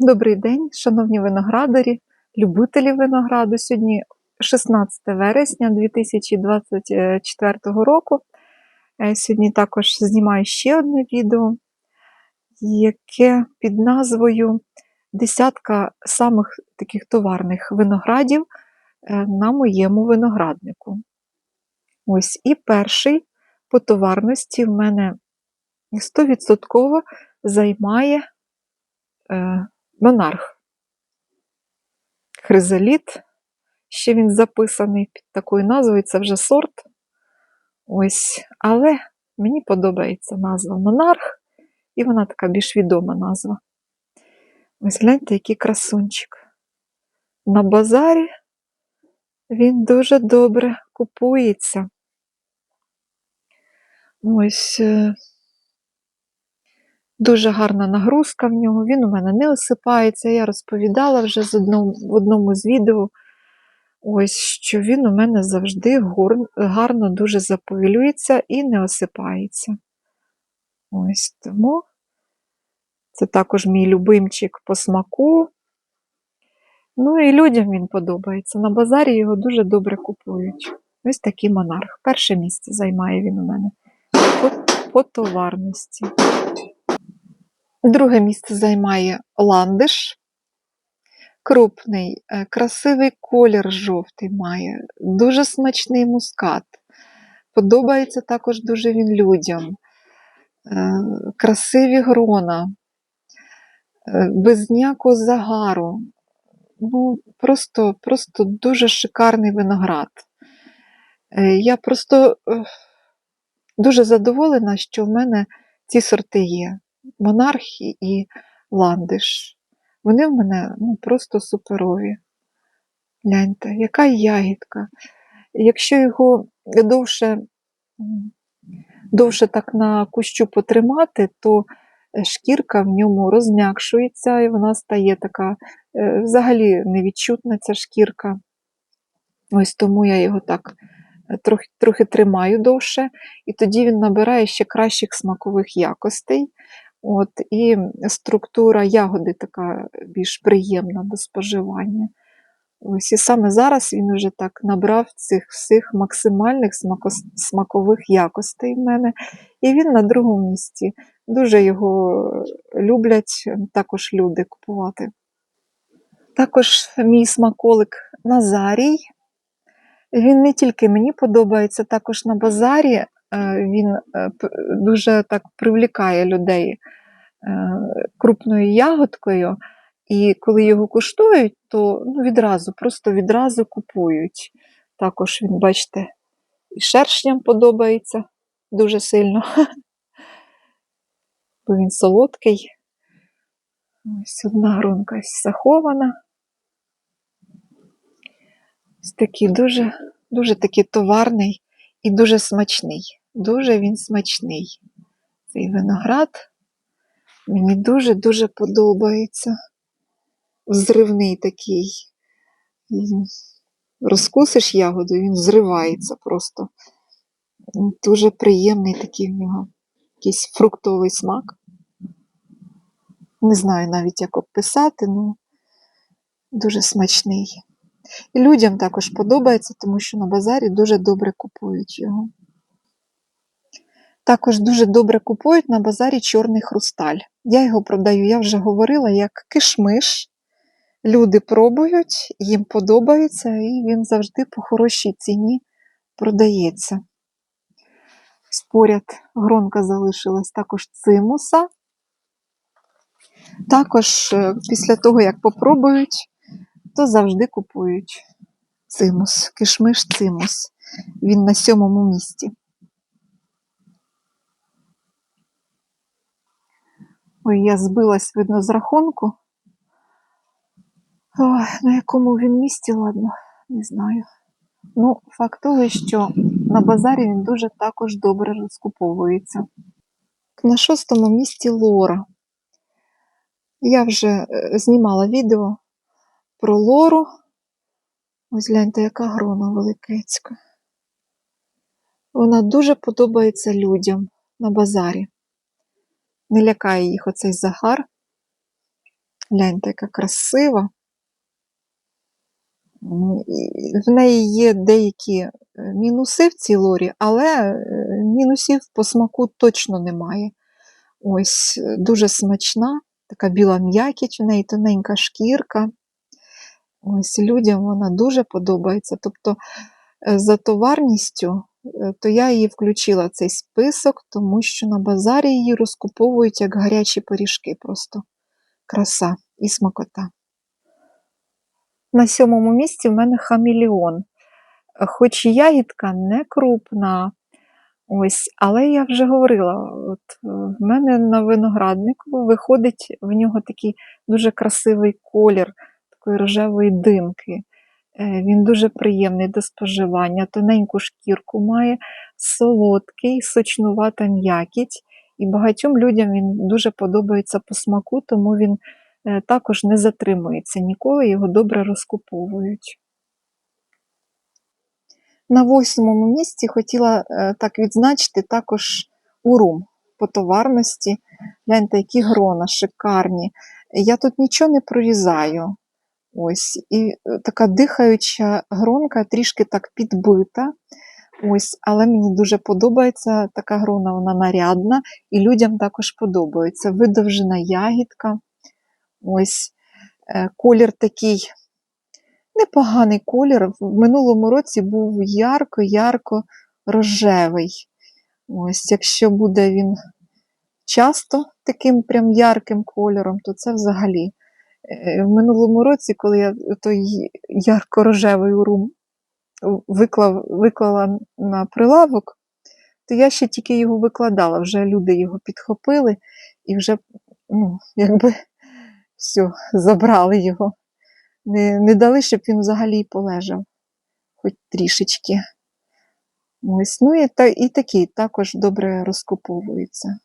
Добрий день, шановні виноградарі, любителі винограду. Сьогодні 16 вересня 2024 року. Е, Сьогодні також знімаю ще одне відео, яке під назвою Десятка самих таких товарних виноградів е, на моєму винограднику. Ось і перший по товарності в мене 100% займає е, монарх. Хризаліт. Ще він записаний під такою назвою, це вже сорт. Ось, але мені подобається назва Монарх, і вона така більш відома назва. Ось гляньте, який красунчик. На базарі він дуже добре купується. Ось е, дуже гарна нагрузка в нього, він у мене не осипається. Я розповідала вже з одному, в одному з відео, ось, що він у мене завжди гарно дуже заповілюється і не осипається. Ось тому це також мій любимчик по смаку. Ну і людям він подобається. На базарі його дуже добре купують. Ось такий монарх. Перше місце займає він у мене по, по товарності. Друге місце займає ландиш. Крупний, е, красивий колір жовтий має, дуже смачний мускат. Подобається також дуже він людям. Е, Красиві грона, е, без ніякого загару. Ну, просто, просто дуже шикарний виноград. Я просто дуже задоволена, що в мене ці сорти є. Монархі і ландиш. Вони в мене ну, просто суперові. Гляньте, яка ягідка. Якщо його довше, довше так на кущу потримати, то шкірка в ньому розм'якшується і вона стає така е, взагалі невідчутна ця шкірка. Ось тому я його так е, трохи, трохи тримаю довше, і тоді він набирає ще кращих смакових якостей. От, і структура ягоди така більш приємна до споживання. Ось і саме зараз він вже так набрав цих всіх максимальних смакових якостей в мене. І він на другому місці. Дуже його люблять також люди купувати. Також мій смаколик Назарій. Він не тільки мені подобається, також на базарі він е, дуже так привлікає людей е, крупною ягодкою. І коли його куштують, то ну, відразу, просто відразу купують. Також він, бачите, і шершням подобається дуже сильно, бо він солодкий. Ось одна грунка захована. Ось такий дуже, дуже такий товарний і дуже смачний. Дуже він смачний. Цей виноград мені дуже-дуже подобається. Взривний такий. Розкусиш ягоду, він зривається просто. Дуже приємний такий в нього якийсь фруктовий смак. Не знаю навіть, як описати, ну дуже смачний. І людям також подобається, тому що на базарі дуже добре купують його. Також дуже добре купують на базарі чорний хрусталь. Я його продаю, я вже говорила, як кишмиш. Люди пробують, їм подобається, і він завжди по хорошій ціні продається. Поряд гронка залишилась також цимуса. Також е, після того, як попробують, то завжди купують цимус, кишмиш цимус. Він на сьомому місці. Ой, я збилась, видно, з рахунку. Ой, на якому він місці, ладно, не знаю. Ну, факт того, що на базарі він дуже також добре розкуповується. На шостому місці Лора. Я вже е, знімала відео про Лору. Ось гляньте, яка грона великецька. Вона дуже подобається людям на базарі. Не лякає їх оцей загар. Гляньте, яка красива. В неї є деякі е, мінуси в цій лорі, але е, мінусів по смаку точно немає. Ось, е, дуже смачна, така біла м'якіть, в неї тоненька шкірка. Ось людям вона дуже подобається. Тобто, за товарністю, то я її включила цей список, тому що на базарі її розкуповують як гарячі пиріжки. Просто краса і смакота. На сьомому місці в мене хаміліон. Хоч і ягідка не крупна, ось, але я вже говорила, от е, в мене на винограднику виходить в нього такий дуже красивий колір такої рожевої димки. Е, Він дуже приємний до споживання, тоненьку шкірку має, солодкий, сочнувата м'якіть. І багатьом людям він дуже подобається по смаку, тому він е, також не затримується ніколи, його добре розкуповують. На восьмому місці хотіла е, так відзначити також урум по товарності. Гляньте, які грона шикарні. Я тут нічого не прорізаю. Ось, і е, така дихаюча гронка, трішки так підбита. Ось, але мені дуже подобається така грона, вона нарядна, і людям також подобається. Видовжена ягідка. Ось е, колір такий непоганий колір. В минулому році був ярко-ярко рожевий. Ось, якщо буде він часто таким прям ярким кольором, то це взагалі. Е, В минулому році, коли я той ярко-рожевий урум виклав, виклала на прилавок, то я ще тільки його викладала, вже люди його підхопили і вже, ну, якби все, забрали його. Не, не дали, щоб він взагалі полежав, хоч трішечки. Ось, ну і, та, і такий також добре розкуповується.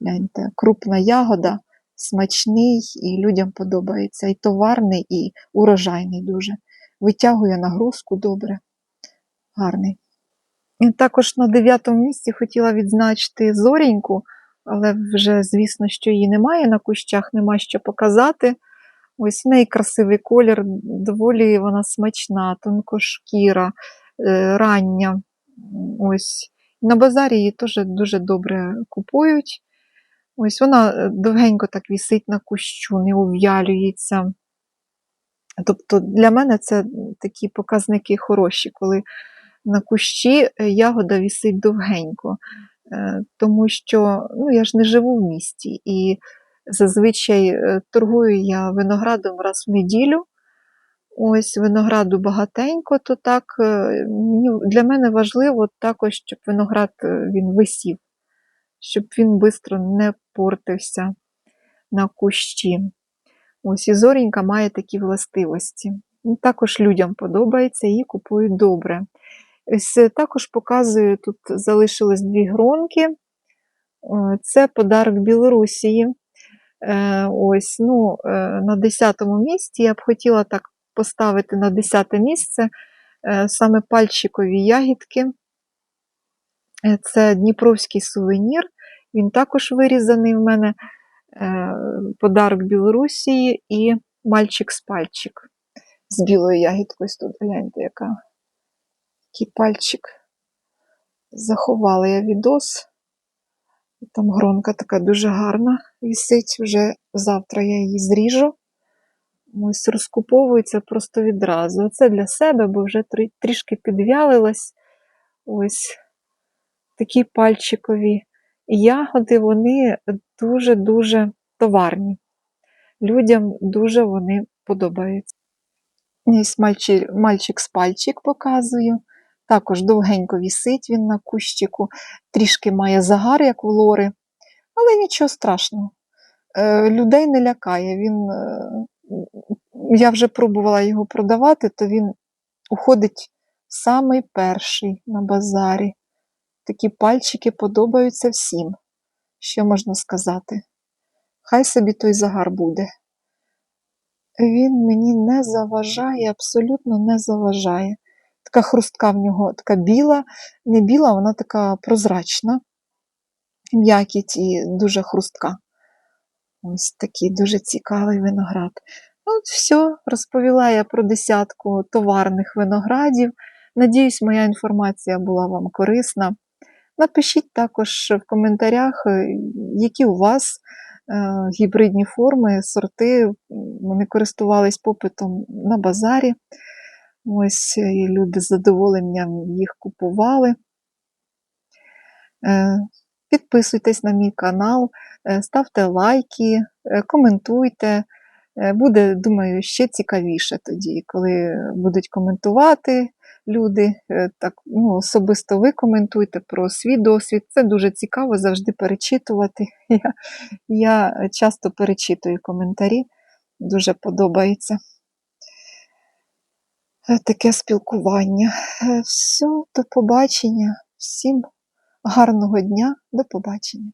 Гляньте, крупна ягода, смачний і людям подобається. І товарний, і урожайний дуже. Витягує нагрузку добре. Гарний. І також на дев'ятому місці хотіла відзначити зоріньку, але вже, звісно, що її немає на кущах, нема що показати. Ось в неї красивий колір, доволі вона смачна, тонкошкіра, е, рання. Ось. На базарі її теж дуже добре купують. Ось вона е, довгенько так вісить на кущу, не ув'ялюється. Тобто для мене це такі показники хороші, коли на кущі е, ягода вісить довгенько. Е, Тому що ну, я ж не живу в місті, і зазвичай торгую я виноградом раз в неділю. Ось винограду багатенько, то так для мене важливо також, щоб виноград він висів, щоб він швидко не портився на кущі. Ось і зорінька має такі властивості. Ну, Також людям подобається, її купують добре. Ось е, також показую, тут залишилось дві гронки. Е, Це подарок Білорусії. Е, Ось, ну, на 10-му місці я б хотіла так поставити на 10 місце саме пальчикові ягідки. Е, Це Дніпровський сувенір. Він також вирізаний в мене е, подарок Білорусії і мальчик з пальчик з білою ягідкою. Тут гляньте, яка який пальчик. Заховала я відос. Там гронка така дуже гарна висить. Вже завтра я її зріжу. Ось розкуповується просто відразу. Це для себе, бо вже трішки підвялилась. Ось такі пальчикові ягоди, вони дуже-дуже товарні. Людям дуже вони подобаються. Ось мальчик, з пальчик показую. Також довгенько вісить він на кущику, трішки має загар, як в лори, але нічого страшного. Е, людей не лякає. Він, е, я вже пробувала його продавати, то він уходить самий перший на базарі. Такі пальчики подобаються всім. Що можна сказати? Хай собі той загар буде. Він мені не заважає, абсолютно не заважає. Така хрустка в нього, така біла, не біла, вона така прозрачна, м'якіть і дуже хрустка. Ось такий дуже цікавий виноград. От все, розповіла я про десятку товарних виноградів. Надіюсь, моя інформація була вам корисна. Напишіть також в коментарях, е, які у вас е, гібридні форми, сорти, вони користувались попитом на базарі. Ось е, і люди з задоволенням їх купували. Підписуйтесь на мій канал, ставте лайки, коментуйте. Буде, думаю, ще цікавіше тоді, коли будуть коментувати люди. Е, Так, ну, особисто ви коментуйте про свій досвід. Це дуже цікаво завжди перечитувати. Я, я часто перечитую коментарі, дуже подобається е, таке спілкування. Е, Все, до побачення. Всім гарного дня, до побачення.